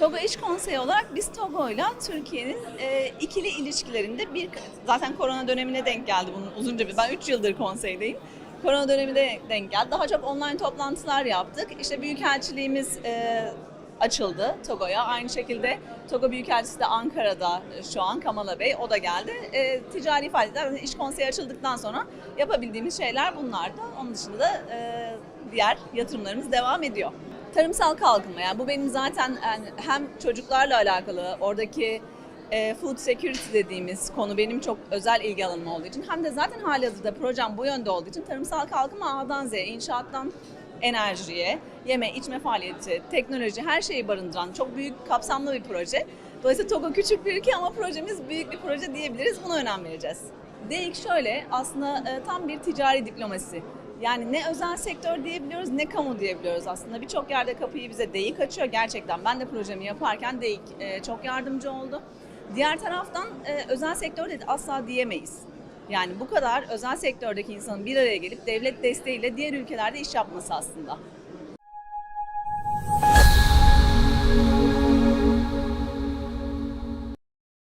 Togo İş Konseyi olarak biz Togo'yla Türkiye'nin e, ikili ilişkilerinde bir zaten korona dönemine denk geldi bunun uzunca bir ben 3 yıldır konseydeyim. Korona döneminde denk geldi. Daha çok online toplantılar yaptık. İşte büyükelçiliğimiz e, açıldı Togo'ya. Aynı şekilde Togo Büyükelçisi de Ankara'da e, şu an Kamala Bey o da geldi. E, ticari faaliyetler, iş konseyi açıldıktan sonra yapabildiğimiz şeyler bunlardı. Onun dışında da e, diğer yatırımlarımız devam ediyor. Tarımsal kalkınma yani bu benim zaten yani hem çocuklarla alakalı oradaki e, food security dediğimiz konu benim çok özel ilgi alanım olduğu için hem de zaten halihazırda projem bu yönde olduğu için tarımsal kalkınma A'dan Z'ye, inşaattan enerjiye, yeme içme faaliyeti, teknoloji her şeyi barındıran çok büyük kapsamlı bir proje. Dolayısıyla Togo küçük bir ülke ama projemiz büyük bir proje diyebiliriz. Buna önem vereceğiz. DEİK şöyle aslında e, tam bir ticari diplomasi. Yani ne özel sektör diyebiliyoruz ne kamu diyebiliyoruz aslında. Birçok yerde kapıyı bize DEİK açıyor gerçekten. Ben de projemi yaparken DEİK e, çok yardımcı oldu. Diğer taraftan e, özel sektör de asla diyemeyiz. Yani bu kadar özel sektördeki insanın bir araya gelip devlet desteğiyle diğer ülkelerde iş yapması aslında.